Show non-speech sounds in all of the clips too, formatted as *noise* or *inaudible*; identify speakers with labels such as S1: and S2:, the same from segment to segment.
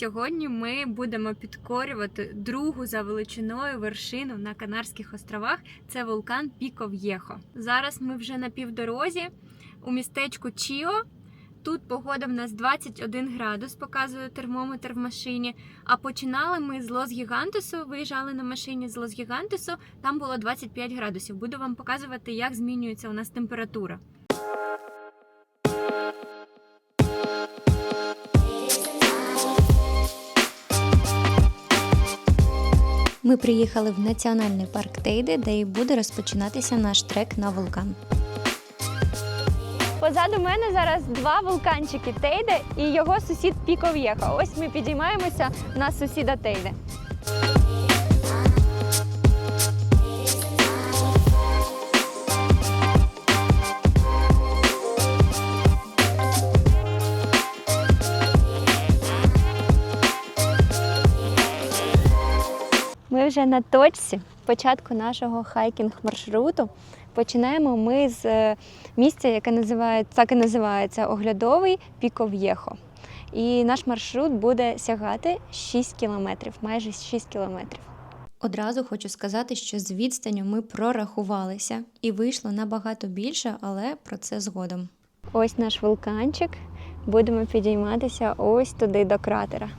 S1: Сьогодні ми будемо підкорювати другу за величиною вершину на Канарських островах. Це вулкан Піко В'єхо. Зараз ми вже на півдорозі у містечку Чіо. Тут погода в нас 21 градус, показує термометр в машині. А починали ми з Лос Гігантесу, виїжджали на машині з Лос Гігантесу, там було 25 градусів. Буду вам показувати, як змінюється у нас температура.
S2: Ми приїхали в національний парк Тейде, де і буде розпочинатися наш трек на вулкан.
S1: Позаду мене зараз два вулканчики Тейде і його сусід Піков'єха. Ось ми підіймаємося на сусіда Тейде. Вже на точці початку нашого хайкінг-маршруту. Починаємо ми з е, місця, яке називається, так і називається оглядовий Піков'єхо. І наш маршрут буде сягати 6 кілометрів, майже 6 кілометрів.
S2: Одразу хочу сказати, що з відстанню ми прорахувалися і вийшло набагато більше, але про це згодом.
S1: Ось наш вулканчик. Будемо підійматися ось туди до кратера.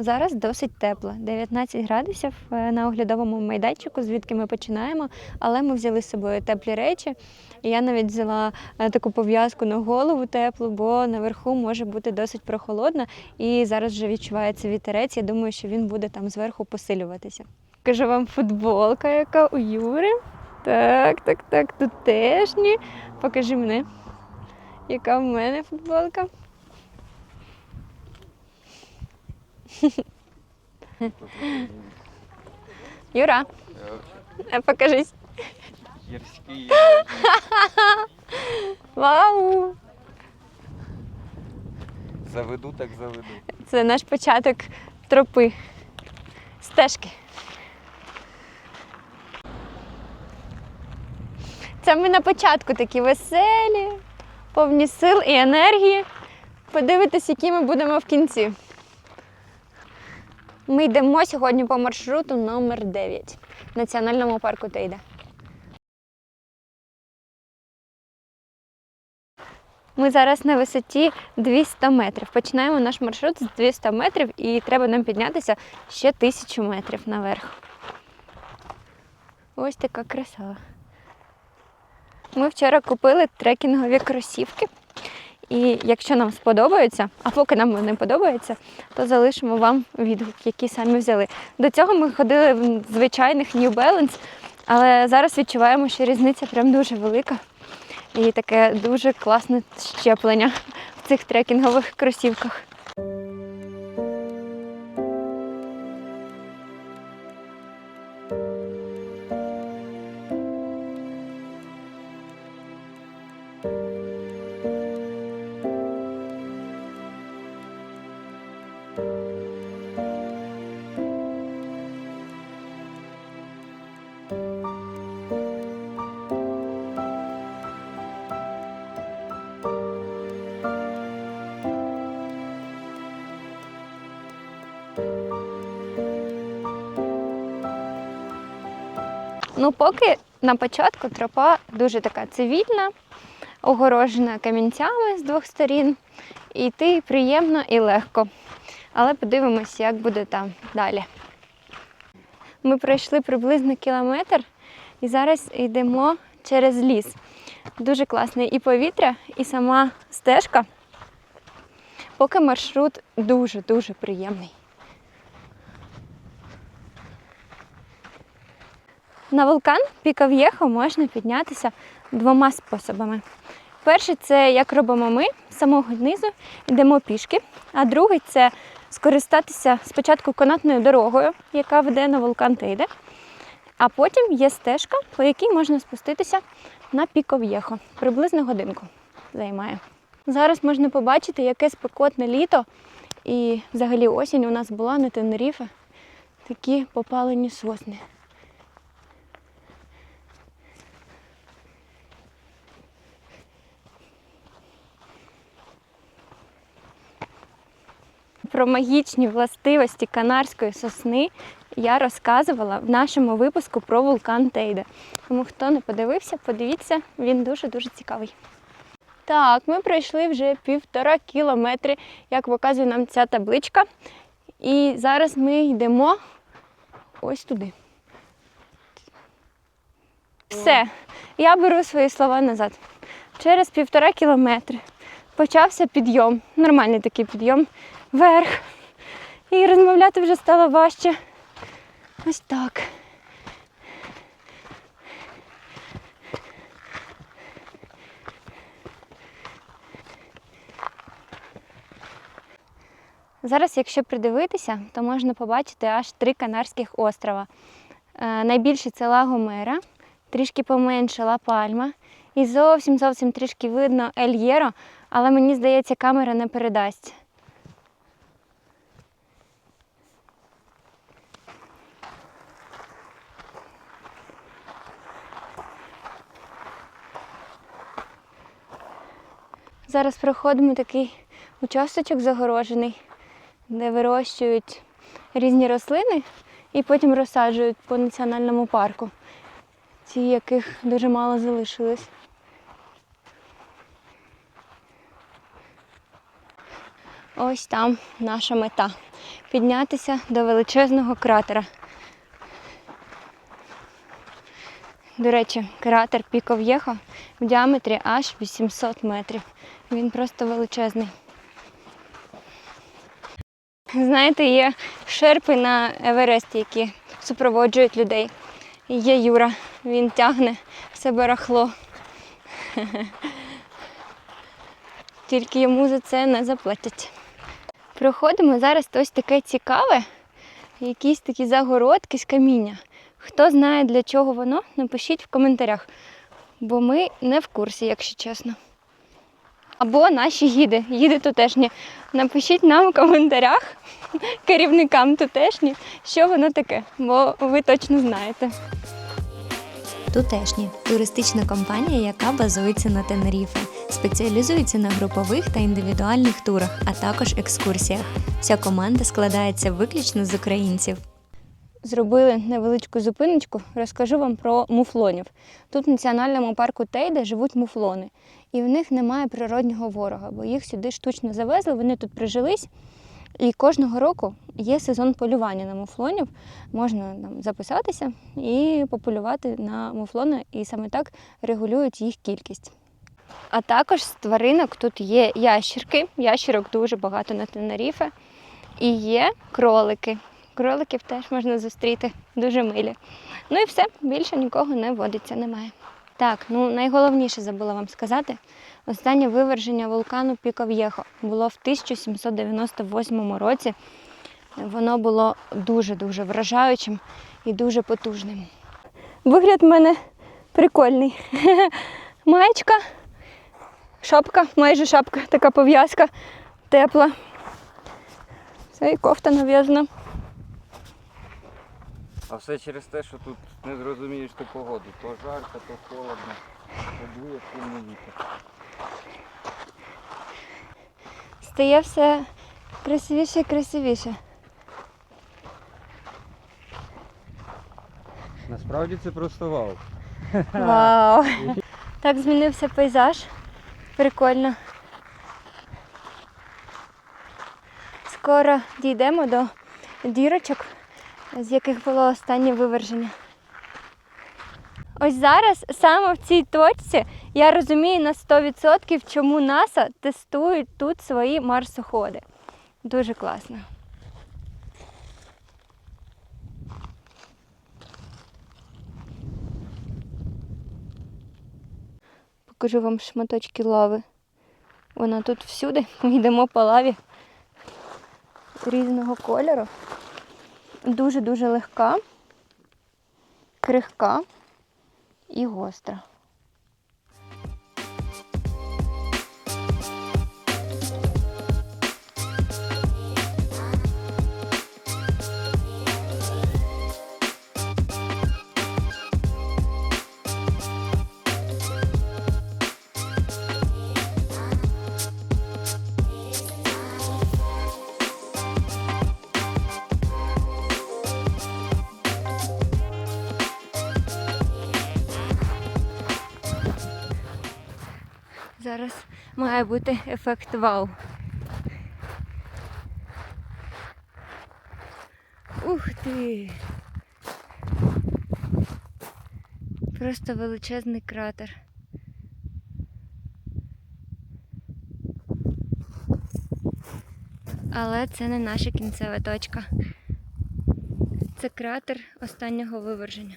S1: Зараз досить тепло, 19 градусів е, на оглядовому майданчику, звідки ми починаємо, але ми взяли з собою теплі речі. Я навіть взяла е, таку пов'язку на голову теплу, бо наверху може бути досить прохолодно. І зараз вже відчувається вітерець. Я думаю, що він буде там зверху посилюватися. Кажу вам футболка, яка у Юри. Так, так, так, тут теж ні. Покажи мене, яка в мене футболка. Юра, покажись.
S3: Гірський
S1: Вау!
S3: заведу, так заведу.
S1: Це наш початок тропи, стежки. Це ми на початку такі веселі, повні сил і енергії. Подивитись, які ми будемо в кінці. Ми йдемо сьогодні по маршруту номер 9 в Національному парку Тейде. Ми зараз на висоті 200 метрів. Починаємо наш маршрут з 200 метрів і треба нам піднятися ще 1000 метрів наверх. Ось така краса. Ми вчора купили трекінгові кросівки. І якщо нам сподобається, а поки нам не подобається, то залишимо вам відгук, який самі взяли. До цього ми ходили в звичайних New Balance, але зараз відчуваємо, що різниця прям дуже велика. І таке дуже класне щеплення в цих трекінгових кросівках. Ну, поки на початку тропа дуже така цивільна, огорожена камінцями з двох сторін. І йти приємно і легко. Але подивимось, як буде там далі. Ми пройшли приблизно кілометр і зараз йдемо через ліс. Дуже класне і повітря, і сама стежка. Поки маршрут дуже-дуже приємний. На вулкан Піков'єхо можна піднятися двома способами. Перший це як робимо ми з самого низу, йдемо пішки, а другий це скористатися спочатку канатною дорогою, яка веде на вулкан Тейде, а потім є стежка, по якій можна спуститися на Піков'єхо. Приблизно годинку займає. Зараз можна побачити, яке спекотне літо і взагалі осінь у нас була на Тенеріфе. Такі попалені сосни. Про магічні властивості канарської сосни я розказувала в нашому випуску про вулкан Тейде. Тому хто не подивився, подивіться, він дуже-дуже цікавий. Так, ми пройшли вже півтора кілометри, як показує нам ця табличка. І зараз ми йдемо ось туди. Все, я беру свої слова назад. Через півтора кілометри почався підйом, нормальний такий підйом вверх. І розмовляти вже стало важче. Ось так. Зараз, якщо придивитися, то можна побачити аж три Канарських острова. Е, Найбільший це Ла Гомера, трішки поменше Ла Пальма. І зовсім зовсім трішки видно Ель Єро, але мені здається, камера не передасть. Зараз проходимо такий участочок загорожений, де вирощують різні рослини і потім розсаджують по національному парку. Ті, яких дуже мало залишилось. Ось там наша мета піднятися до величезного кратера. До речі, кратер Піков'єхо в діаметрі аж 800 метрів. Він просто величезний. Знаєте, є шерпи на Евересті, які супроводжують людей. Є Юра, він тягне все барахло. *laughs* Тільки йому за це не заплатять. Проходимо зараз ось таке цікаве, якісь такі загородки з каміння. Хто знає для чого воно, напишіть в коментарях, бо ми не в курсі, якщо чесно. Або наші гіди, гіди тутешні. Напишіть нам в коментарях, *laughs* керівникам тутешні, що воно таке, бо ви точно знаєте.
S2: Тутешні туристична компанія, яка базується на Тенеріфе, спеціалізується на групових та індивідуальних турах, а також екскурсіях. Вся команда складається виключно з українців.
S1: Зробили невеличку зупиночку, розкажу вам про муфлонів. Тут в національному парку Тейде живуть муфлони, і в них немає природнього ворога, бо їх сюди штучно завезли, вони тут прижились. І кожного року є сезон полювання на муфлонів. Можна там записатися і пополювати на муфлони, і саме так регулюють їх кількість. А також з тваринок тут є ящерки, ящерок дуже багато на Тенеріфе. І є кролики. Кроликів теж можна зустріти, дуже милі. Ну і все, більше нікого не водиться, немає. Так, ну найголовніше забула вам сказати. Останнє виверження вулкану Піков'єхо було в 1798 році. Воно було дуже-дуже вражаючим і дуже потужним. Вигляд в мене прикольний. *laughs* Маєчка, шапка, майже шапка, така пов'язка тепла. Це і кофта нав'язана.
S3: А все через те, що тут не зрозумієш ту погоду. То жарко, то холодно, то дує сильний вітер.
S1: Стає все красивіше і красивіше.
S3: Насправді це просто вау.
S1: Вау! *laughs* Так змінився пейзаж. Прикольно. Скоро дійдемо до дірочок, з яких було останнє виверження. Ось зараз саме в цій точці я розумію на 100% чому НАСА тестують тут свої марсоходи. Дуже класно. Покажу вам шматочки лави. Вона тут всюди. Ми йдемо по лаві різного кольору. Дуже-дуже легка, крихка і гостра. Має бути ефект вау. Ух ти! Просто величезний кратер. Але це не наша кінцева точка. Це кратер останнього виверження.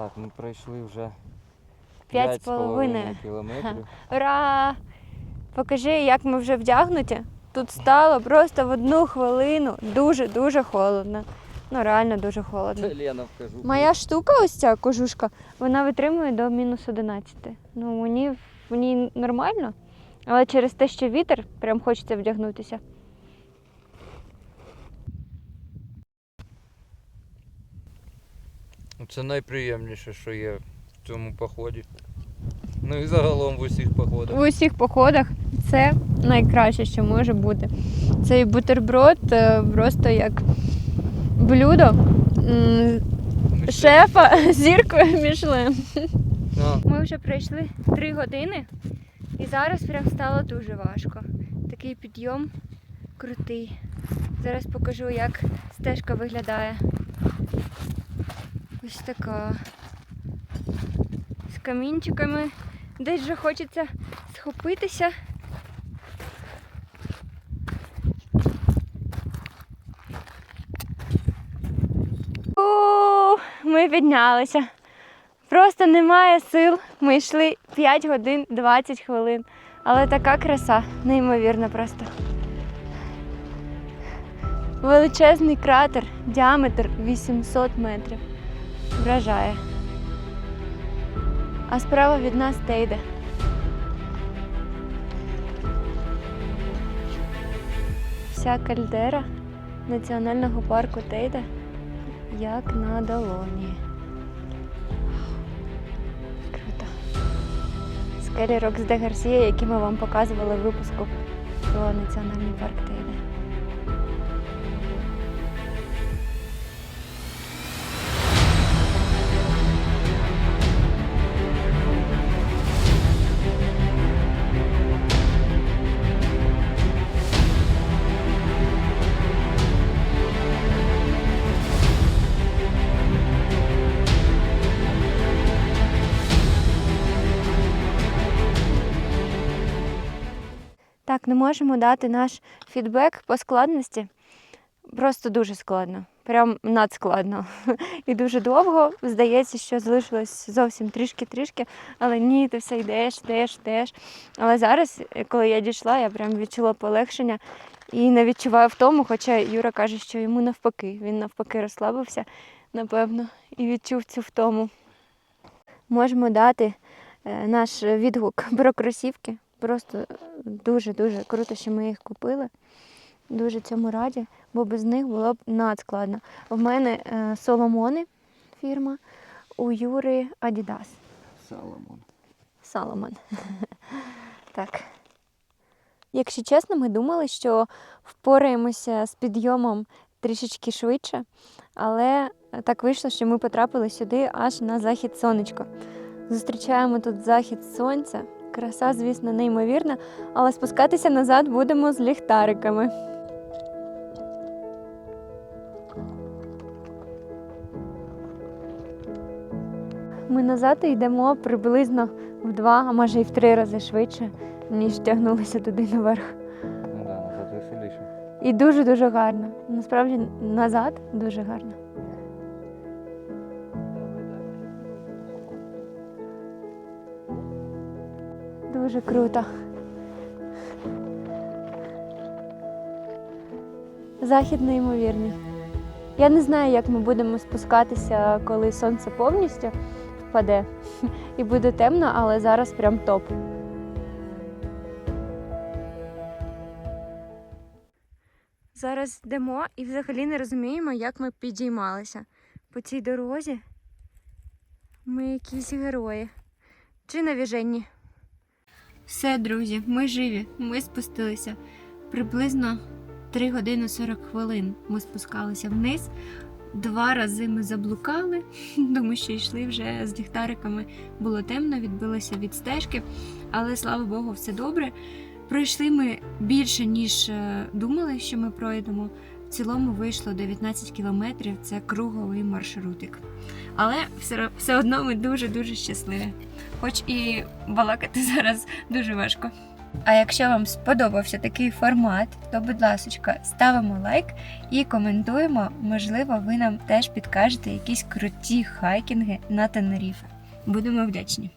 S3: Так, ми пройшли вже
S1: П'ять з половиною. *laughs*
S3: кілометрів.
S1: Ура! Покажи, як ми вже вдягнуті. Тут стало просто в одну хвилину дуже-дуже холодно. Ну, реально дуже холодно.
S3: Це Лена вкажу.
S1: Моя штука, ось ця кожушка, вона витримує до мінус 11. Ну, мені в ній нормально, але через те, що вітер, прям хочеться вдягнутися.
S3: Це найприємніше, що є в цьому поході. Ну і загалом в усіх походах.
S1: В усіх походах це найкраще, що може бути. Цей бутерброд е, просто як блюдо шефа *laughs* зіркою Мішлен. Ми вже пройшли три години і зараз прям стало дуже важко. Такий підйом крутий. Зараз покажу, як стежка виглядає. Ось така. З камінчиками. Десь вже хочеться схопитися. У, Ми піднялися. Просто немає сил. Ми йшли 5 годин 20 хвилин. Але така краса, неймовірна просто. Величезний кратер, діаметр 800 метрів. Вражає. А справа від нас Тейде. Вся кальдера національного парку Тейде як на долоні. Круто. Скелі Рокс де Гарсія, які ми вам показували в випуску про національний парк Тейде. Не можемо дати наш фідбек по складності. Просто дуже складно. Прям надскладно. *laughs* І дуже довго. Здається, що залишилось зовсім трішки-трішки, але ні, ти все йдеш, йдеш, йдеш. Але зараз, коли я дійшла, я прям відчула полегшення і не відчуваю втому, хоча Юра каже, що йому навпаки. Він навпаки розслабився, напевно, і відчув цю втому. Можемо дати е, наш відгук про кросівки. Просто дуже-дуже круто, що ми їх купили. Дуже цьому раді, бо без них було б надскладно. В мене е, Соломони фірма, у Юри Адідас.
S3: Соломон.
S1: Соломон. *laughs* так. Якщо чесно, ми думали, що впораємося з підйомом трішечки швидше, але так вийшло, що ми потрапили сюди аж на захід сонечка. Зустрічаємо тут захід сонця. Краса, звісно, неймовірна, але спускатися назад будемо з ліхтариками. Ми назад йдемо приблизно в два, а може і в три рази швидше, ніж тягнулися туди наверх.
S3: Ну да, назад веселіше.
S1: І дуже-дуже гарно. Насправді назад дуже гарно. Дуже круто. Захід неймовірний. Я не знаю, як ми будемо спускатися, коли сонце повністю впаде *laughs* і буде темно, але зараз прям топ. Зараз йдемо і взагалі не розуміємо, як ми підіймалися. По цій дорозі ми якісь герої. чи навіженні. Все, друзі, ми живі. Ми спустилися. Приблизно 3 години 40 хвилин ми спускалися вниз. Два рази ми заблукали, *laughs* тому що йшли вже з ліхтариками. Було темно, відбилося від стежки, але слава Богу, все добре. Пройшли ми більше, ніж е, думали, що ми пройдемо. В цілому вийшло 19 кілометрів, це круговий маршрутик. Але все, все одно ми дуже-дуже щасливі. Хоч і балакати *laughs* зараз дуже важко. А якщо вам сподобався такий формат, то, будь ласка, ставимо лайк і коментуємо. Можливо, ви нам теж підкажете якісь круті хайкінги на Тенеріфе. Будемо вдячні.